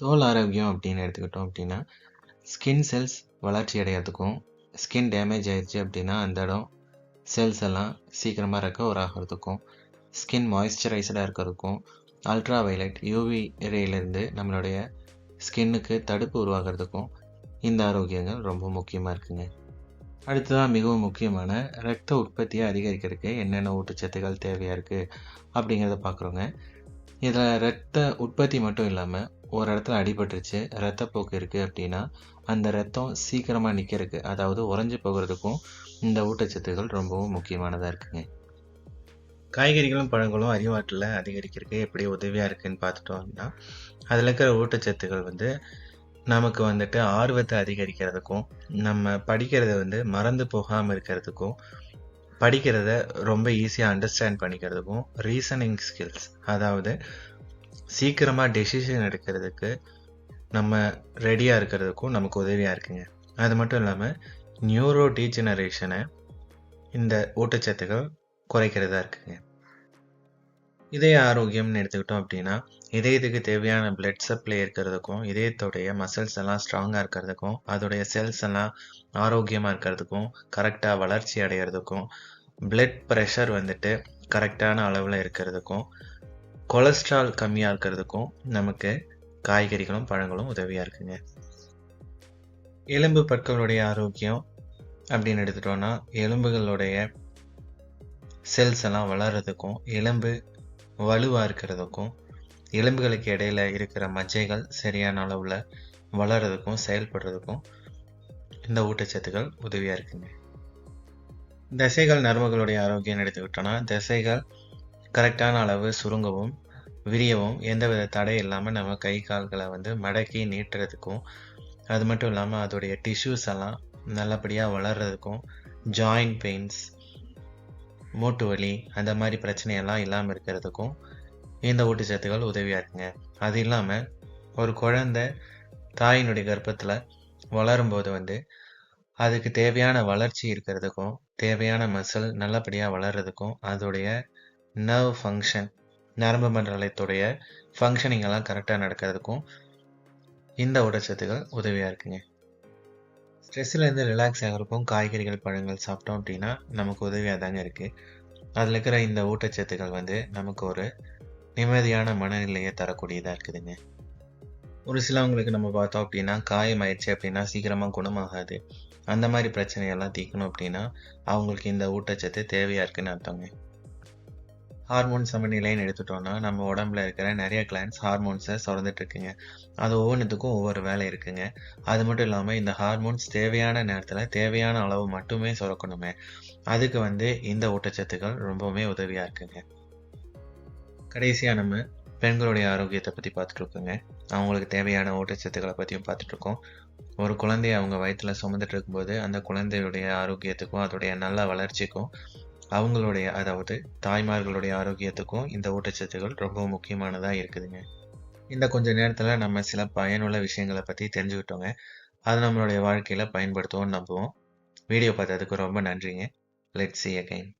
தோல் ஆரோக்கியம் அப்படின்னு எடுத்துக்கிட்டோம் அப்படின்னா, ஸ்கின் செல்ஸ் வளர்ச்சி அடையிறதுக்கும் ஸ்கின் டேமேஜ் ஆயிடுச்சு அப்படின்னா, அந்த இடம் செல்ஸ் எல்லாம் சீக்கிரமாக ரெக்கவர் ஆகிறதுக்கும் ஸ்கின் மாய்ஸ்சரைஸ்டாக இருக்கிறதுக்கும் அல்ட்ரா வைலட் யூவி ரேலேருந்து நம்மளுடைய ஸ்கின்னுக்கு தடுப்பு உருவாகுறதுக்கும், இந்த ஆரோக்கியங்கள் ரொம்ப முக்கியமாக இருக்குங்க. அடுத்ததாக மிகவும் முக்கியமான ரத்த உற்பத்தியை அதிகரிக்கிறதுக்கு என்னென்ன ஊட்டச்சத்துக்கள் தேவையாக இருக்குது அப்படிங்கிறத பார்க்குறோங்க. இதில் ரத்த உற்பத்தி மட்டும் இல்லாமல் ஒரு இடத்துல அடிபட்டுருச்சு, ரத்தப்போக்கு இருக்குது அப்படின்னா, அந்த ரத்தம் சீக்கிரமாக நிற்கிறதுக்கு அதாவது உறைஞ்சி போகிறதுக்கும் இந்த ஊட்டச்சத்துக்கள் ரொம்பவும் முக்கியமானதாக இருக்குங்க. காய்கறிகளும், பழங்களும் அறிவாற்றல அதிகரிக்கிறதுக்கு எப்படி உதவியாக இருக்குன்னு பார்த்துட்டோம் அப்படின்னா, அதில் இருக்கிற ஊட்டச்சத்துக்கள் வந்து நமக்கு வந்துட்டு ஆர்வத்தை அதிகரிக்கிறதுக்கும், நம்ம படிக்கிறத வந்து மறந்து போகாமல் இருக்கிறதுக்கும், படிக்கிறத ரொம்ப ஈஸியாக அண்டர்ஸ்டாண்ட் பண்ணிக்கிறதுக்கும், ரீசனிங் ஸ்கில்ஸ் அதாவது சீக்கிரமாக டெசிஷன் எடுக்கிறதுக்கு நம்ம ரெடியாக இருக்கிறதுக்கும் நமக்கு உதவியாக இருக்குங்க. அது மட்டும் இல்லாமல் நியூரோ டீஜெனரேஷனை இந்த ஊட்டச்சத்துக்கள் குறைக்கிறதா இருக்குங்க. இதய ஆரோக்கியம்னு எடுத்துக்கிட்டோம் அப்படின்னா, இதயத்துக்கு தேவையான பிளட் சப்ளை இருக்கிறதுக்கும், இதயத்துடைய மசில்ஸ் எல்லாம் ஸ்ட்ராங்காக இருக்கிறதுக்கும், அதோடைய செல்ஸ் எல்லாம் ஆரோக்கியமாக இருக்கிறதுக்கும், கரெக்டாக வளர்ச்சி அடைகிறதுக்கும் பிளட் ப்ரெஷர் வந்துட்டு கரெக்டான அளவில் இருக்கிறதுக்கும், கொலஸ்ட்ரால் கம்மியாக இருக்கிறதுக்கும் நமக்கு காய்கறிகளும், பழங்களும் உதவியாக இருக்குங்க. எலும்பு, பற்களுடைய ஆரோக்கியம் அப்படின்னு எடுத்துட்டோன்னா எலும்புகளுடைய செல்ஸ் எல்லாம் வளர்றதுக்கும், எலும்பு வலுவாக இருக்கிறதுக்கும், எலும்புகளுக்கு இடையில இருக்கிற மஜ்ஜைகள் சரியான அளவில் வளர்றதுக்கும், செயல்படுறதுக்கும் இந்த ஊட்டச்சத்துக்கள் உதவியாக இருக்குங்க. தசைகள், நரம்புகளுடைய ஆரோக்கியம்னு எடுத்துக்கிட்டோம்னா, தசைகள் கரெக்டான அளவு சுருங்கவும், விரியவும் எந்தவித தடை இல்லாமல் நம்ம கை, கால்களை வந்து மடக்கி நீட்டுறதுக்கும், அது மட்டும் இல்லாமல் அதோடைய டிஷ்யூஸ் எல்லாம் நல்லபடியாக வளர்றதுக்கும், ஜாயிண்ட் பெயின்ஸ், மூட்டு வலி அந்த மாதிரி பிரச்சனையெல்லாம் இல்லாமல் இருக்கிறதுக்கும் இந்த ஊட்டச்சத்துக்கள் உதவியாக இருக்குங்க. அது இல்லாமல் ஒரு குழந்தை தாயினுடைய கர்ப்பத்தில் வளரும்போது வந்து, அதுக்கு தேவையான வளர்ச்சி இருக்கிறதுக்கும், தேவையான மசில் நல்லபடியாக வளர்கிறதுக்கும் அதோடைய நர்வ் ஃபங்க்ஷன் நரம்பு மண்டலத்துடைய ஃபங்க்ஷனிங் எல்லாம் கரெக்டாக நடக்கிறதுக்கும் இந்த ஊட்டச்சத்துக்கள் உதவியாக இருக்குங்க. ஸ்ட்ரெஸ்ல இருந்து ரிலாக்ஸ் ஆகுறதுக்கும் காய்கறிகள், பழங்கள் சாப்பிட்டோம் அப்படின்னா, நமக்கு உதவியாக தாங்க இருக்குது அதில் இருக்கிற இந்த ஊட்டச்சத்துக்கள் வந்து நமக்கு ஒரு நிம்மதியான மனநிலையை தரக்கூடியதாக இருக்குதுங்க. ஒரு சிலவங்களுக்கு நம்ம பார்த்தோம் அப்படின்னா, காயம் ஆயிருச்சு அப்படின்னா சீக்கிரமாக குணமாகாது. அந்த மாதிரி பிரச்சனையெல்லாம் தீர்க்கணும் அப்படின்னா, அவங்களுக்கு இந்த ஊட்டச்சத்து தேவையாக இருக்குன்னு அர்த்தங்க. ஹார்மோன் சமநிலைன்னு எடுத்துட்டோம்னா, நம்ம உடம்புல இருக்கிற நிறைய கிளான்ஸ் ஹார்மோன்ஸை சுரந்துட்டு இருக்குங்க. அது ஒவ்வொன்றுத்துக்கும் ஒவ்வொரு வேலை இருக்குங்க. அது மட்டும் இல்லாம இந்த ஹார்மோன்ஸ் தேவையான நேரத்துல தேவையான அளவு மட்டுமே சுரக்கணுமே. அதுக்கு வந்து இந்த ஊட்டச்சத்துக்கள் ரொம்பவுமே உதவியா இருக்குங்க. கடைசியா நம்ம பெண்களுடைய ஆரோக்கியத்தை பத்தி பார்த்துட்டு இருக்கோங்க. அவங்களுக்கு தேவையான ஊட்டச்சத்துக்களை பத்தியும் பார்த்துட்ருக்கோம் ஒரு குழந்தைய அவங்க வயிற்றில் சுமந்துட்டு இருக்கும்போது, அந்த குழந்தையுடைய ஆரோக்கியத்துக்கும், அதோடைய நல்ல வளர்ச்சிக்கும், அவங்களுடைய அதாவது தாய்மார்களுடைய ஆரோக்கியத்துக்கும் இந்த ஊட்டச்சத்துக்கள் ரொம்பவும் முக்கியமானதாக இருக்குதுங்க. இந்த கொஞ்ச நேரத்தில் நம்ம சில பயனுள்ள விஷயங்களை பற்றி தெரிஞ்சுக்கிட்டோங்க. அது நம்மளுடைய வாழ்க்கையில் பயன்படுத்துவோம்னு நம்புவோம். வீடியோ பார்த்ததுக்கு ரொம்ப நன்றிங்க. Let see again.